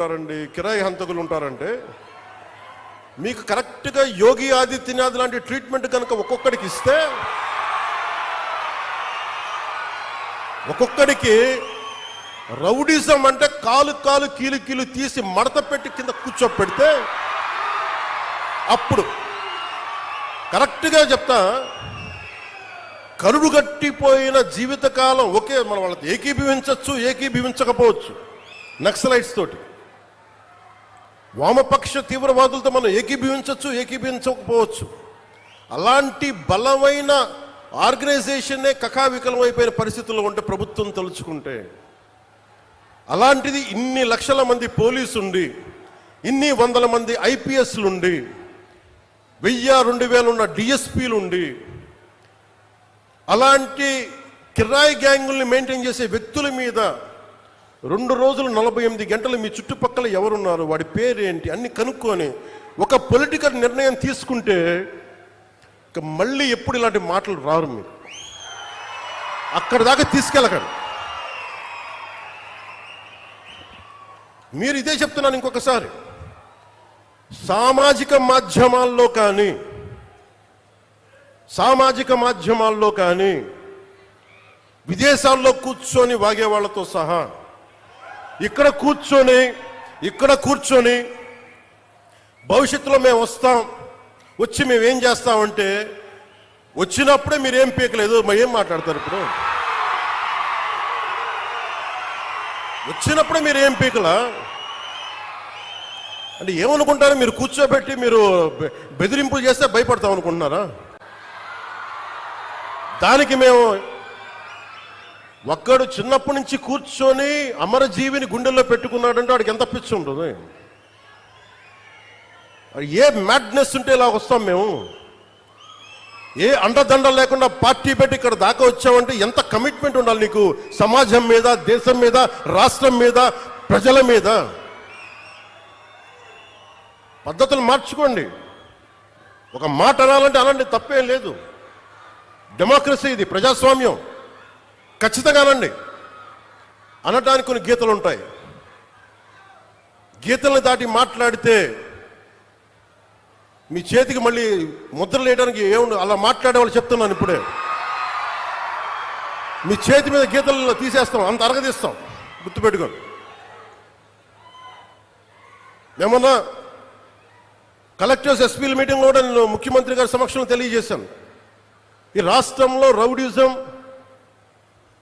ఉంటారండి కిరాయి హంతకులు ఉంటారంటే మీకు కరెక్ట్గా యోగి ఆదిత్యనాథ్ లాంటి ట్రీట్మెంట్ కనుక ఒక్కొక్కడికి ఇస్తే ఒక్కొక్కడికి రౌడిజం అంటే కాలు కాలు కీలు కీలు తీసి మడత పెట్టి కింద కూర్చోపెడితే అప్పుడు కరెక్ట్గా చెప్తా కరుడు గట్టిపోయిన జీవితకాలం ఒకే మనం వాళ్ళకి ఏకీభవించవచ్చు ఏకీభవించకపోవచ్చు. నక్సలైట్స్ తోటి. వామపక్ష తీవ్రవాదులతో మనం ఏకీభవించవచ్చు ఏకీభవించకపోవచ్చు. అలాంటి బలమైన ఆర్గనైజేషన్నే కకావికలం అయిపోయిన పరిస్థితుల్లో ఉంటే ప్రభుత్వం తలుచుకుంటే అలాంటిది ఇన్ని లక్షల మంది పోలీసు ఉండి ఇన్ని వందల మంది ఐపీఎస్లుండి వెయ్యి రెండు వేలు ఉన్న అలాంటి కిరాయి గ్యాంగుల్ని మెయింటైన్ చేసే వ్యక్తుల మీద రెండు రోజులు నలభై ఎనిమిది గంటలు మీ చుట్టుపక్కల ఎవరున్నారు? వాడి పేరేంటి? అన్ని కనుక్కొని ఒక పొలిటికల్ నిర్ణయం తీసుకుంటే ఇక మళ్ళీ ఎప్పుడు ఇలాంటి మాటలు రారు మీరు అక్కడ దాకా తీసుకెళ్ళకండి. మీరు ఇదే చెప్తున్నాను ఇంకొకసారి. సామాజిక మాధ్యమాల్లో కానీ సామాజిక మాధ్యమాల్లో కానీ విదేశాల్లో కూర్చొని వాగే వాళ్ళతో సహా ఇక్కడ కూర్చొని ఇక్కడ కూర్చొని భవిష్యత్తులో మేము వస్తాం. వచ్చి మేము ఏం చేస్తామంటే వచ్చినప్పుడే మీరు ఏం పీకలేదు మరి ఏం మాట్లాడతారు ఇప్పుడు? వచ్చినప్పుడే మీరు ఏం పీకలా? అంటే ఏమనుకుంటారు? మీరు కూర్చోబెట్టి మీరు బె- బెదిరింపులు చేస్తే భయపడతాం అనుకుంటున్నారా? దానికి మేము ఒక్కడు చిన్నప్పటి నుంచి కూర్చొని అమరజీవిని గుండెల్లో పెట్టుకున్నాడంటే వాడికి ఎంత పిచ్చి ఉంటుంది? ఏ మ్యాడ్నెస్ ఉంటే ఇలా వస్తాం మేము? ఏ అండదండ లేకుండా పార్టీ పెట్టి ఇక్కడ దాకా వచ్చామంటే ఎంత కమిట్మెంట్ ఉండాలి నీకు? సమాజం మీద దేశం మీద రాష్ట్రం మీద ప్రజల మీద? పద్ధతులు మార్చుకోండి. ఒక మాట అనాలంటే అలాంటి తప్పేం లేదు. డెమోక్రసీ ఇది ప్రజాస్వామ్యం. ఖచ్చితంగా అనండి అనటానికి కొన్ని గీతలు ఉంటాయి. గీతల్ని దాటి మాట్లాడితే మీ చేతికి మళ్ళీ ముద్ర లేయడానికి ఏముంది అలా మాట్లాడేవాళ్ళు చెప్తున్నాను ఇప్పుడే. మీ చేతి మీద గీతలు తీసేస్తాం అంత అరగదీస్తాం. గుర్తుపెట్టుకోండి. ఏమన్నా కలెక్టర్స్ ఎస్పీల మీటింగ్లో కూడా నేను ముఖ్యమంత్రి గారి సమక్షంలో తెలియజేశాను. ఈ రాష్ట్రంలో రౌడిజం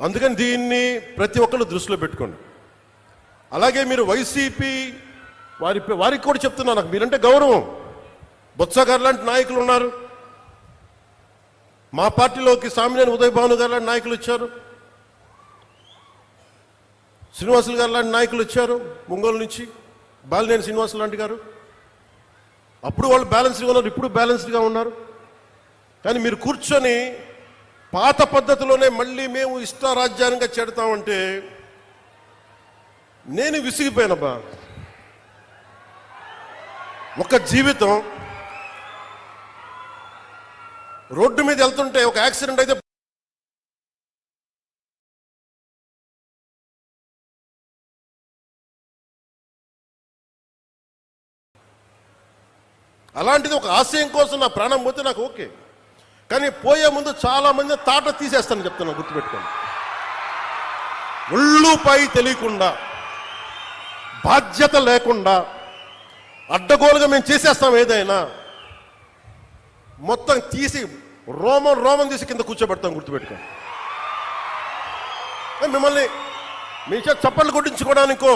అందుకని దీన్ని ప్రతి ఒక్కరు దృష్టిలో పెట్టుకోండి. అలాగే మీరు వైసీపీ వారి వారికి కూడా చెప్తున్నా నాకు మీరంటే గౌరవం. బొత్స గారు లాంటి నాయకులు ఉన్నారు. మా పార్టీలోకి సామినేని ఉదయ్ భాను గారు లాంటి నాయకులు వచ్చారు. శ్రీనివాసులు గారు లాంటి నాయకులు వచ్చారు ఒంగోలు నుంచి. బాలినేని శ్రీనివాసులు లాంటి గారు. అప్పుడు వాళ్ళు బ్యాలెన్స్డ్గా ఉన్నారు ఇప్పుడు బ్యాలెన్స్డ్గా ఉన్నారు. కానీ మీరు కూర్చొని పాత పద్ధతిలోనే మళ్ళీ మేము ఇష్టారాజ్యానంగా చెడతామంటే నేను విసిగిపోయానబ్బా ఒక జీవితం రోడ్డు మీద వెళ్తుంటే ఒక యాక్సిడెంట్ అయితే అలాంటిది ఒక ఆశయం కోసం నా ప్రాణం పోతే నాకు ఓకే. కానీ పోయే ముందు చాలా మంది తాట తీసేస్తాను చెప్తాను గుర్తుపెట్టుకోండి. ఒళ్ళుపై తెలియకుండా బాధ్యత లేకుండా అడ్డగోలుగా మేము చేసేస్తాం ఏదైనా మొత్తం తీసి రోమం రోమం తీసి కింద కూర్చోబెడతాం గుర్తుపెట్టుకోండి. మిమ్మల్ని మీ చేత చప్పట్లు కొట్టించుకోవడానికో